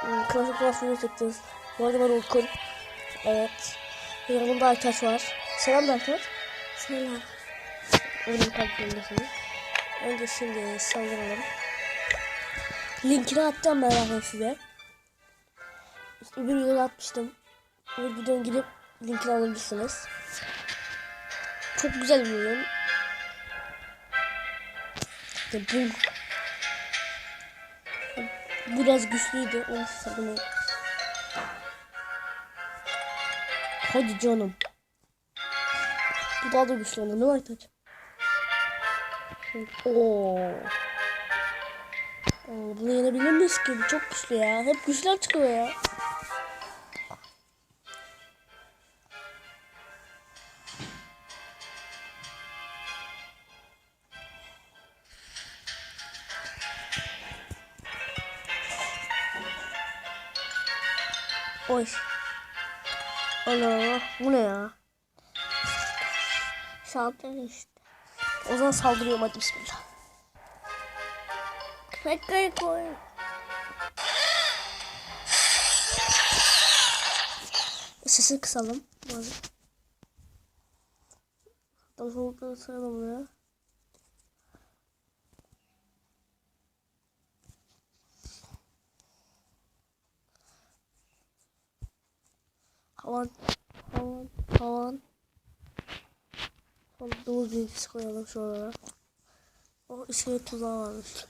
Hmm, Klasik video çekeceğiz. Bu arada ben Orkun. Evet. Yanımda Aytaç var. Selam Aytaç. Selam. Benim kalbimdesiniz. Önce şimdi saldıralım. Linkini atacağım ben zaten size. İşte öbür videoda atmıştım. Videoya gidip linkini alabilirsiniz. Çok güzel bir oyun. İşte bu biraz güçlüydü. Onu size bunu Hadi canım. Bu daha da güçlü oldu. Ne var Aytaç? Oo. Oo, bunu yenebilir miyiz ki? Bu çok güçlü ya. Hep güçler çıkıyor ya. Oy. Allah bu ne ya? Saldır işte. O zaman saldırıyorum hadi bismillah. Tekrar koy. Sesini kısalım. Böyle. Davulları sayalım buraya. Havan, havan, havan. Sonra domuz bilgisi koyalım şuralara. O iskelet tuzağı varmış.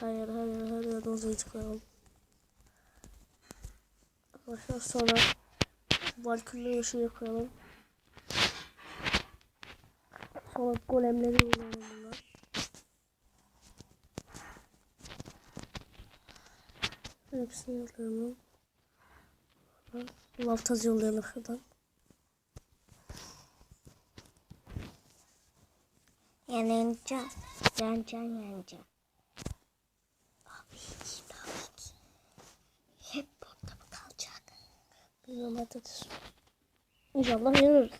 Her yer, her yer, her yer domuz bilgisi koyalım. Arkadaşlar sonra Valkyrie'yi şuraya koyalım. Sonra golemleri yollayalım bunlar. Hepsini yollayalım. Laftaz yollayalım şuradan. Yeneceğim. Yeneceğim yeneceğim. Abi hiç ki. Hep burada mı kalacak? Bilmiyorum patates. İnşallah yeniriz.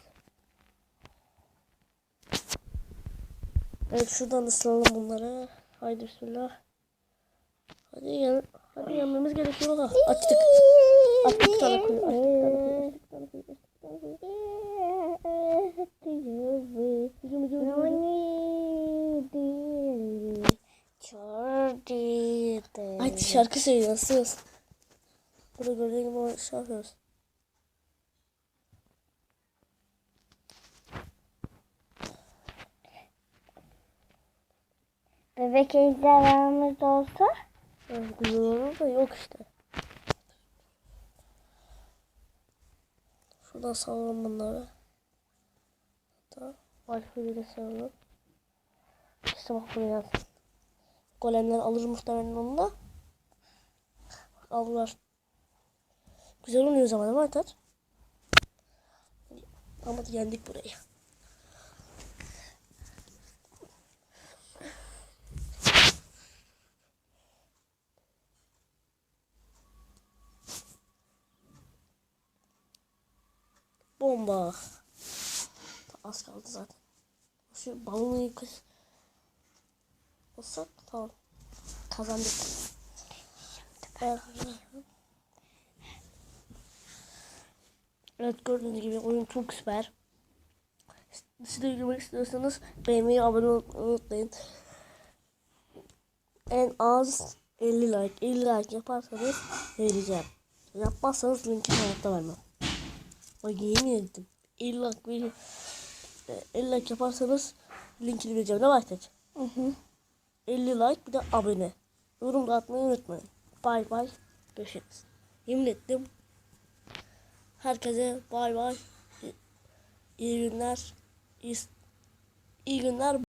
Evet şuradan ısıralım bunları. Haydi bismillah. Hadi yan hadi yanmamız gerekiyor. Ha, açtık. Kuyu. Açtık bir tane kuyu. Açtık bir tane kuyu. Hücum hücum hücum. Hadi şarkı söylüyor. Nasıl? Burada gördüğün gibi şey yapıyoruz. Bebek ejderhamız olsa güzel olur da yok işte. Şuradan salalım bunları. Hatta Alfa'yı da salalım. İşte bak buraya. Golemler alır muhtemelen onu da. Bak aldılar. Güzel oluyor o zaman değil mi? Ama yendik burayı. Bomba. Az kaldı zaten. Şu balonu yukarı olsak tamam. Kazandık. Evet gördüğünüz gibi oyun çok süper. Siz de görmek istiyorsanız beğenmeyi abone olmayı unutmayın. En az 50 like 50 like yaparsanız vereceğim. Yapmazsanız linki hayatta vermem. Bak yemin ettim. 50 like verin. 50 like yaparsanız linkini vereceğim. Ne bahsedeceğim? Hı hı. 50 like bir de abone. Yorum da atmayı unutmayın. Bay bay. Görüşürüz. Yemin ettim. Herkese bay bay. İyi günler. İyi, iyi günler.